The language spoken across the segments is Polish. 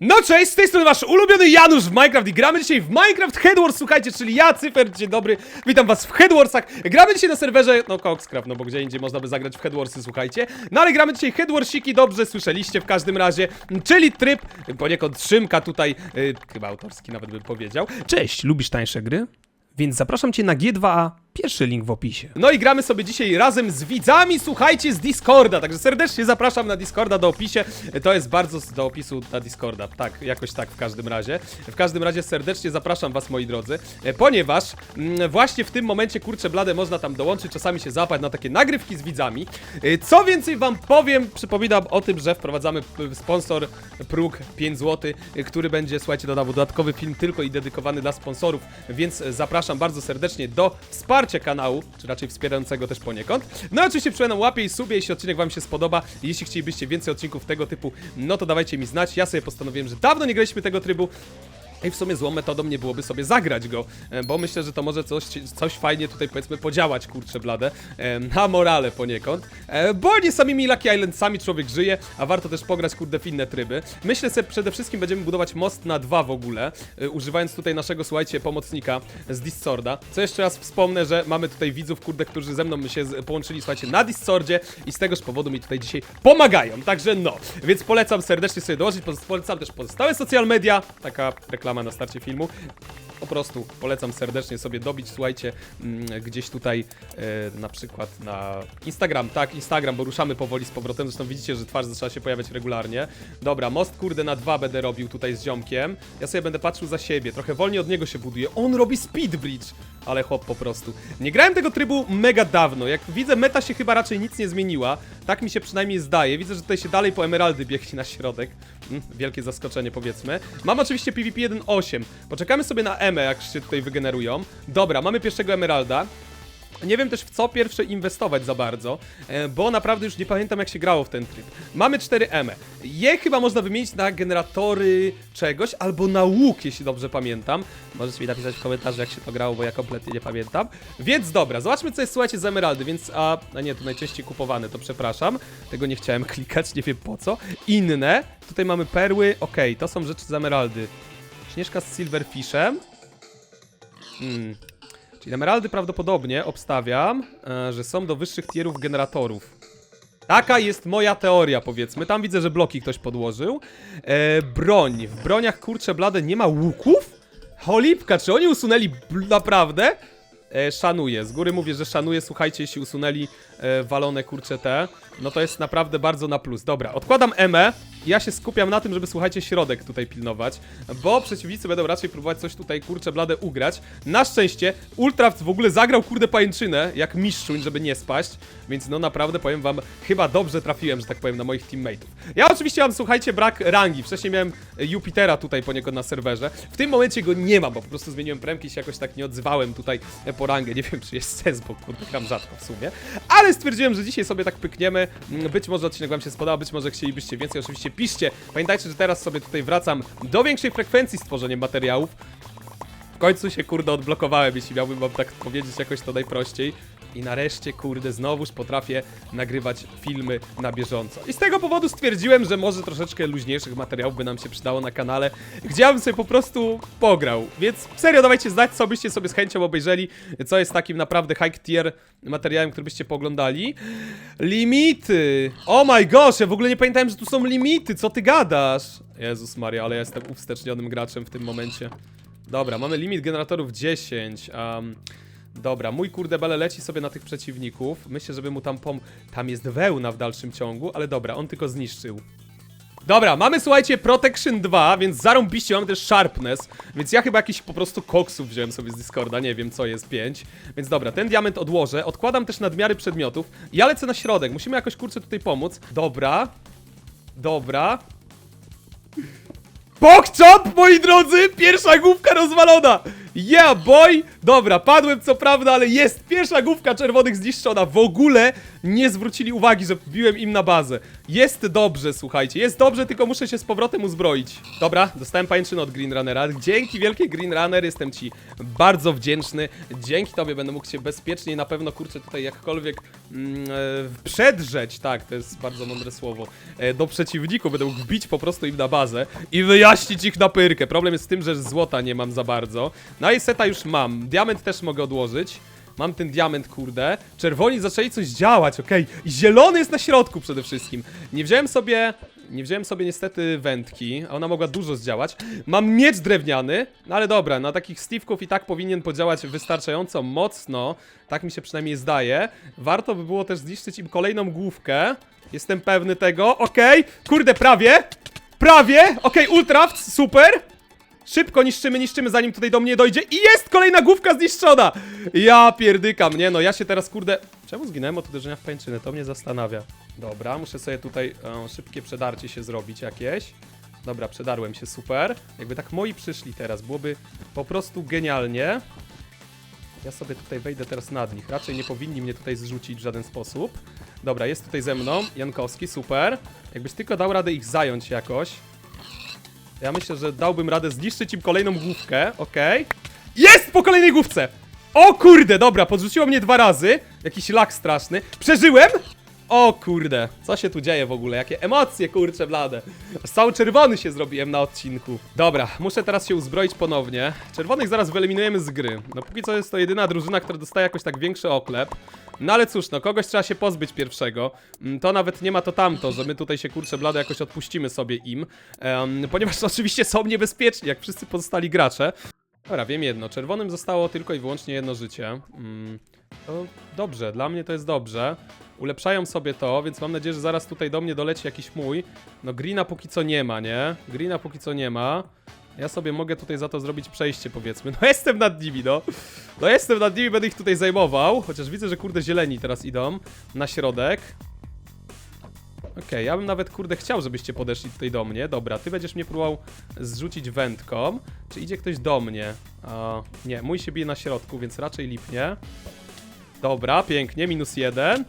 No cześć, z tej strony wasz ulubiony Janusz w Minecraft i gramy dzisiaj w Minecraft Headwars, słuchajcie, czyli ja, Cyfer, dzień dobry, witam was w Headwarsach. Gramy dzisiaj na serwerze, no Coxcraft, no bo gdzie indziej można by zagrać w Headwarsy, słuchajcie. No ale gramy dzisiaj Headwarsiki, dobrze słyszeliście w każdym razie, czyli tryb poniekąd Szymka tutaj, y, chyba autorski nawet bym powiedział. Cześć, lubisz tańsze gry? Więc zapraszam cię na G2A, pierwszy link w opisie. No i gramy sobie dzisiaj razem z widzami, słuchajcie, z Discorda, także serdecznie zapraszam na Discorda do opisie. To jest bardzo do opisu na Discorda, tak, jakoś tak w każdym razie. W każdym razie serdecznie zapraszam was, moi drodzy, e, ponieważ mm, właśnie w tym momencie, kurczę blade, można tam dołączyć, czasami się załapać na takie nagrywki z widzami. E, Co więcej wam powiem, przypominam o tym, że wprowadzamy sponsor próg 5 zł, e, który będzie, słuchajcie, dodał dodatkowy film tylko i dedykowany dla sponsorów, więc zapraszam bardzo serdecznie do wsparcia kanału, czy raczej wspierającego też poniekąd. No i oczywiście przypominam łapie i subie, jeśli odcinek wam się spodoba. Jeśli chcielibyście więcej odcinków tego typu, no to dawajcie mi znać. Ja sobie postanowiłem, że dawno nie graliśmy tego trybu. I w sumie złą metodą nie byłoby sobie zagrać go, e, bo myślę, że to może coś, coś fajnie tutaj powiedzmy podziałać, kurczę blade, e, na morale poniekąd, e, bo nie samymi Lucky Islandsami człowiek żyje, a warto też pograć kurde w inne tryby. Myślę sobie przede wszystkim będziemy budować most na dwa w ogóle, używając tutaj naszego, słuchajcie, pomocnika z Discorda. Co jeszcze raz wspomnę, że mamy tutaj widzów, kurde, którzy ze mną się połączyli, słuchajcie, na Discordzie i z tegoż powodu mi tutaj dzisiaj pomagają, także no, więc polecam serdecznie sobie dołożyć, polecam też pozostałe social media, taka reklama na starcie filmu. Po prostu polecam serdecznie sobie dobić, słuchajcie, mm, gdzieś tutaj e, na przykład na Instagram, tak, Instagram, bo ruszamy powoli z powrotem, zresztą widzicie, że twarz zaczęła się pojawiać regularnie. Dobra, most kurde na dwa będę robił tutaj z ziomkiem. Ja sobie będę patrzył za siebie, trochę wolniej od niego się buduje. On robi speed bridge, ale chłop po prostu. Nie grałem tego trybu mega dawno, jak widzę meta się chyba raczej nic nie zmieniła, tak mi się przynajmniej zdaje. Widzę, że tutaj się dalej po emeraldy biegnie na środek. Mm, wielkie zaskoczenie powiedzmy. Mam oczywiście PvP 1.8. Poczekamy sobie na Emę, jak się tutaj wygenerują. Dobra, mamy pierwszego emeralda. Nie wiem też w co pierwsze inwestować za bardzo, e, bo naprawdę już nie pamiętam jak się grało w ten tryb. Mamy 4 M. Je chyba można wymienić na generatory czegoś, albo na łuk, jeśli dobrze pamiętam. Możecie mi napisać w komentarzu jak się to grało, bo ja kompletnie nie pamiętam. Więc dobra, zobaczmy co jest, słuchajcie, z emeraldy, więc, a, a nie, to najczęściej kupowane, to przepraszam. Tego nie chciałem klikać, nie wiem po co. Inne, tutaj mamy perły, okej, to są rzeczy z emeraldy. Śnieżka z silverfishem. Hmm, Czyli emeraldy prawdopodobnie obstawiam, e, że są do wyższych tierów generatorów. Taka jest moja teoria, powiedzmy. Tam widzę, że bloki ktoś podłożył. E, broń. W broniach, kurcze blade, nie ma łuków? Cholipka, czy oni usunęli naprawdę? E, szanuję. Z góry mówię, że szanuję. Słuchajcie, jeśli usunęli walone kurcze te, no to jest naprawdę bardzo na plus. Dobra, odkładam Emę. Ja się skupiam na tym, żeby słuchajcie środek tutaj pilnować, bo przeciwnicy będą raczej próbować coś tutaj kurcze blade ugrać. Na szczęście Ultraft w ogóle zagrał kurde pajęczynę, jak mistrzuń, żeby nie spaść, więc no naprawdę powiem wam, chyba dobrze trafiłem, że tak powiem, na moich teammateów. Ja oczywiście mam, słuchajcie, brak rangi. Wcześniej miałem e, Jupitera tutaj poniekąd na serwerze. W tym momencie go nie mam, bo po prostu zmieniłem premki i się jakoś tak nie odzywałem tutaj e, po rangę. Nie wiem, czy jest sens, bo kurde gram rzadko w sumie. Ale stwierdziłem, że dzisiaj sobie tak pykniemy. Mm, Być może odcinek wam się spodobał, być może chcielibyście więcej. Oczywiście piszcie. Pamiętajcie, że teraz sobie tutaj wracam do większej frekwencji z tworzeniem materiałów. W końcu się kurde odblokowałem, jeśli miałbym wam tak powiedzieć jakoś to najprościej. I nareszcie, kurde, znowuż potrafię nagrywać filmy na bieżąco. I z tego powodu stwierdziłem, że może troszeczkę luźniejszych materiałów by nam się przydało na kanale, gdzie ja bym sobie po prostu pograł. Więc serio, dawajcie znać, co byście sobie z chęcią obejrzeli, co jest takim naprawdę high tier materiałem, który byście poglądali. Limity! Oh my gosh, ja w ogóle nie pamiętałem, że tu są limity, co ty gadasz? Jezus Maria, ale ja jestem uwstecznionym graczem w tym momencie. Dobra, mamy limit generatorów 10. Um, dobra, mój kurde bele leci sobie na tych przeciwników. Myślę, żeby mu tam pom... Tam jest wełna w dalszym ciągu, ale dobra, on tylko zniszczył. Dobra, mamy słuchajcie Protection 2, więc zarąbiście mamy też Sharpness, więc ja chyba jakiś po prostu koksów wziąłem sobie z Discorda, nie wiem co jest 5. Więc dobra, ten diament odłożę, odkładam też nadmiary przedmiotów. Ja lecę na środek, musimy jakoś kurczę tutaj pomóc. Dobra. Dobra. Pokczop, moi drodzy! Pierwsza główka rozwalona! Yeah, boy! Dobra, padłem co prawda, ale jest pierwsza główka czerwonych zniszczona. W ogóle nie zwrócili uwagi, że wbiłem im na bazę. Jest dobrze, słuchajcie, jest dobrze, tylko muszę się z powrotem uzbroić. Dobra, dostałem pajęczynę od Green Runnera. Dzięki wielkie Green Runner, jestem ci bardzo wdzięczny. Dzięki tobie będę mógł się bezpiecznie na pewno, kurczę, tutaj jakkolwiek mm, e, przedrzeć, tak, to jest bardzo mądre słowo, e, do przeciwników. Będę mógł wbić po prostu im na bazę i wyjaśnić ich na pyrkę. Problem jest z tym, że złota nie mam za bardzo. No i seta już mam. Diament też mogę odłożyć. Mam ten diament, kurde. Czerwoni zaczęli coś działać, okej. Zielony jest na środku przede wszystkim. Nie wziąłem sobie... Nie wziąłem sobie niestety wędki, a ona mogła dużo zdziałać. Mam miecz drewniany, no ale dobra, na takich Steve'ków i tak powinien podziałać wystarczająco mocno. Tak mi się przynajmniej zdaje. Warto by było też zniszczyć im kolejną główkę. Jestem pewny tego, okej. Kurde, prawie! Prawie! Okej, Ultraft, super! Szybko niszczymy, niszczymy, zanim tutaj do mnie dojdzie. I jest kolejna główka zniszczona! Ja pierdykam, nie no, ja się teraz, kurde... Czemu zginąłem od uderzenia w pęczynę? To mnie zastanawia. Dobra, muszę sobie tutaj e, szybkie przedarcie się zrobić jakieś. Dobra, przedarłem się, super. Jakby tak moi przyszli teraz, byłoby po prostu genialnie. Ja sobie tutaj wejdę teraz nad nich. Raczej nie powinni mnie tutaj zrzucić w żaden sposób. Dobra, jest tutaj ze mną. Jankowski, super. Jakbyś tylko dał radę ich zająć jakoś. Ja myślę, że dałbym radę zniszczyć im kolejną główkę, okej. Jest po kolejnej główce! O kurde, dobra, podrzuciło mnie dwa razy. Jakiś lak straszny. Przeżyłem! O kurde, co się tu dzieje w ogóle? Jakie emocje, kurcze blade. Aż cały czerwony się zrobiłem na odcinku. Dobra, muszę teraz się uzbroić ponownie. Czerwonych zaraz wyeliminujemy z gry. No póki co jest to jedyna drużyna, która dostaje jakoś tak większy oklep. No ale cóż, no kogoś trzeba się pozbyć pierwszego. Mm, To nawet nie ma to tamto, że my tutaj się kurczę blade jakoś odpuścimy sobie im. Em, ponieważ oczywiście są niebezpieczni, jak wszyscy pozostali gracze. Dobra, wiem jedno. Czerwonym zostało tylko i wyłącznie jedno życie. Mm, to dobrze, dla mnie to jest dobrze. Ulepszają sobie to, więc mam nadzieję, że zaraz tutaj do mnie doleci jakiś mój. No Greena póki co nie ma, nie? Greena póki co nie ma. Ja sobie mogę tutaj za to zrobić przejście, powiedzmy. No jestem nad nimi, no. No jestem nad nimi, będę ich tutaj zajmował. Chociaż widzę, że kurde zieleni teraz idą na środek. Okej, ja bym nawet kurde chciał, żebyście podeszli tutaj do mnie. Dobra, ty będziesz mnie próbował zrzucić wędką. Czy idzie ktoś do mnie? A, nie, mój się bije na środku, więc raczej lipnie. Dobra, pięknie, minus jeden.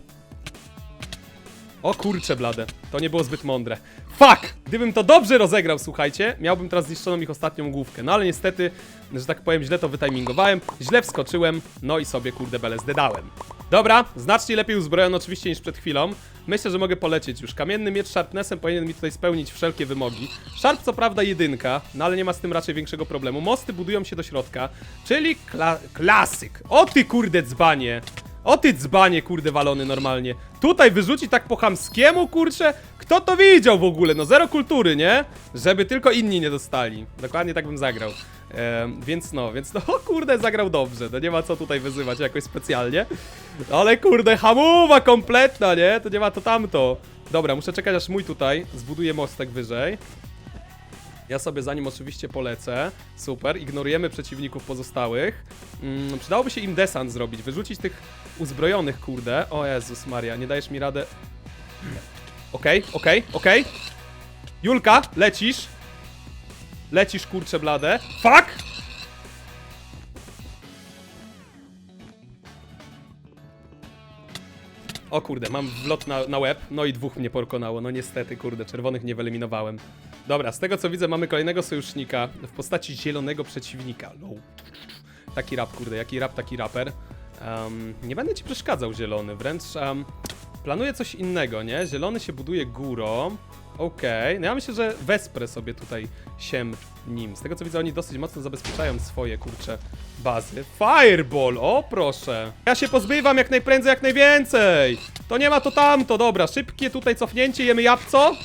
O kurcze blade, to nie było zbyt mądre. Fuck! Gdybym to dobrze rozegrał, słuchajcie, miałbym teraz zniszczoną ich ostatnią główkę. No ale niestety, że tak powiem, źle to wytimingowałem, źle wskoczyłem, no i sobie kurde bele zdedałem. Dobra, znacznie lepiej uzbrojony oczywiście niż przed chwilą. Myślę, że mogę polecieć już. Kamienny miecz Sharpnessem powinien mi tutaj spełnić wszelkie wymogi. Sharp co prawda jedynka, no ale nie ma z tym raczej większego problemu. Mosty budują się do środka, czyli kla klasyk. O ty kurde dzbanie! O ty dzbanie, kurde, walony normalnie. Tutaj wyrzuci tak po chamskiemu, kurcze? Kto to widział w ogóle? No zero kultury, nie? Żeby tylko inni nie dostali. Dokładnie tak bym zagrał. Em, więc no, więc no, o kurde, zagrał dobrze. No nie ma co tutaj wyzywać jakoś specjalnie. Ale kurde, hamuwa kompletna, nie? To nie ma to tamto. Dobra, muszę czekać aż mój tutaj zbuduje mostek wyżej. Ja sobie za nim oczywiście polecę. Super, ignorujemy przeciwników pozostałych. Mm, przydałoby się im desant zrobić, wyrzucić tych uzbrojonych, kurde. O Jezus Maria, nie dajesz mi radę. Okej, okej, okej. Julka, lecisz. Lecisz, kurcze blade. Fuck! O kurde, mam wlot na, na łeb, no i dwóch mnie pokonało, no niestety, kurde, czerwonych nie wyeliminowałem. Dobra, z tego co widzę mamy kolejnego sojusznika w postaci zielonego przeciwnika. No. Taki rap, kurde, jaki rap, taki raper. Em, nie będę ci przeszkadzał, zielony, wręcz um, planuję coś innego, nie? Zielony się buduje górą. Okej, no ja myślę, że wesprę sobie tutaj siem nim. Z tego co widzę, oni dosyć mocno zabezpieczają swoje, kurcze, bazy. Fireball, o proszę. Ja się pozbywam jak najprędzej, jak najwięcej. To nie ma to tamto, dobra, szybkie tutaj cofnięcie, jemy jabłco.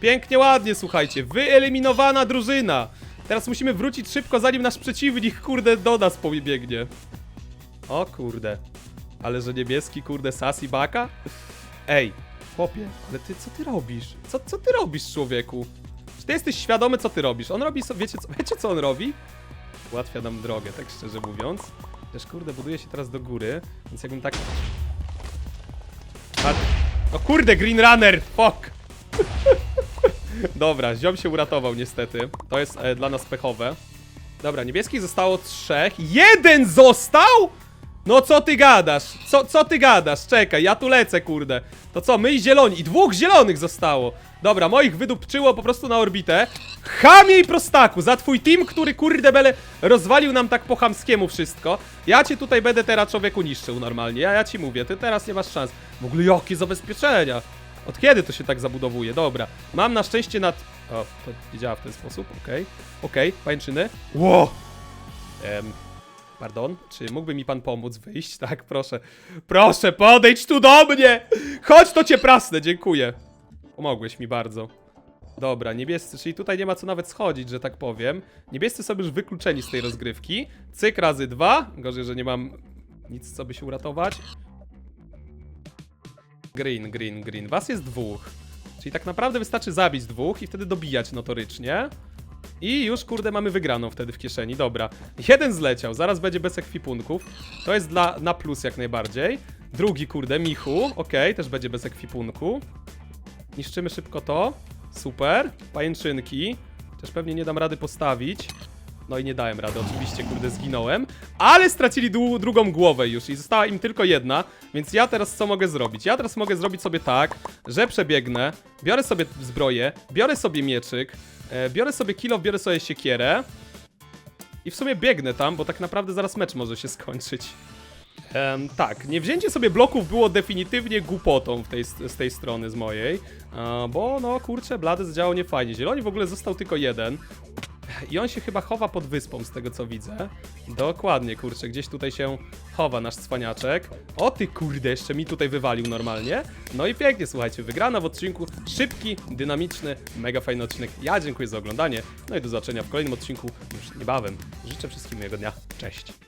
Pięknie, ładnie, słuchajcie. Wyeliminowana drużyna. Teraz musimy wrócić szybko, zanim nasz przeciwnik, kurde, do nas pobiegnie. O kurde. Ale że niebieski, kurde, Sasi Baka? Ej, chłopie, ale ty, co ty robisz? Co, co ty robisz, człowieku? Czy ty jesteś świadomy, co ty robisz? On robi, wiecie, co, wiecie, co on robi? Ułatwia nam drogę, tak szczerze mówiąc. Też, kurde, buduje się teraz do góry, więc jakbym tak... O kurde, Green Runner! Fuck! Dobra, ziom się uratował niestety. To jest e, dla nas pechowe. Dobra, niebieskich zostało trzech. Jeden został? No co ty gadasz? Co, co ty gadasz? Czekaj, ja tu lecę, kurde. To co, my i zieloni. I dwóch zielonych zostało. Dobra, moich wydupczyło po prostu na orbitę. Chamie i prostaku, za twój team, który kurde bele rozwalił nam tak po chamskiemu wszystko. Ja cię tutaj będę teraz człowieku niszczył normalnie. Ja, ja ci mówię, ty teraz nie masz szans. W ogóle jakie zabezpieczenia. Od kiedy to się tak zabudowuje? Dobra. Mam na szczęście nad... O, to nie działa w ten sposób, okej. Okej, pańczyny. Ło! Em, pardon, czy mógłby mi pan pomóc wyjść? Tak, proszę. Proszę, podejdź tu do mnie! Chodź, to cię prasnę, dziękuję. Pomogłeś mi bardzo. Dobra, niebiescy, czyli tutaj nie ma co nawet schodzić, że tak powiem. Niebiescy są już wykluczeni z tej rozgrywki. Cyk razy dwa. Gorzej, że nie mam nic, co by się uratować. Green, green, green. Was jest dwóch. Czyli tak naprawdę wystarczy zabić dwóch i wtedy dobijać notorycznie. I już, kurde, mamy wygraną wtedy w kieszeni. Dobra. Jeden zleciał, zaraz będzie bez ekwipunków. To jest dla, na plus jak najbardziej. Drugi, kurde, Michu. Okej, też będzie bez ekwipunku. Niszczymy szybko to. Super. Pajęczynki. Też pewnie nie dam rady postawić. No i nie dałem rady, oczywiście, kurde, zginąłem. Ale stracili drugą głowę już i została im tylko jedna, więc ja teraz co mogę zrobić? Ja teraz mogę zrobić sobie tak, że przebiegnę, biorę sobie zbroję, biorę sobie mieczyk, e, biorę sobie kilo, biorę sobie siekierę i w sumie biegnę tam, bo tak naprawdę zaraz mecz może się skończyć. Em, tak, nie wzięcie sobie bloków było definitywnie głupotą w tej, z tej strony z mojej, bo no kurczę, Blady zdziałało niefajnie. Zieloni w ogóle został tylko jeden. I on się chyba chowa pod wyspą, z tego co widzę. Dokładnie, kurczę, gdzieś tutaj się chowa nasz cwaniaczek. O ty kurde, jeszcze mi tutaj wywalił normalnie. No i pięknie, słuchajcie, wygrana w odcinku. Szybki, dynamiczny, mega fajny odcinek. Ja dziękuję za oglądanie. No i do zobaczenia w kolejnym odcinku już niebawem. Życzę wszystkim miłego dnia. Cześć.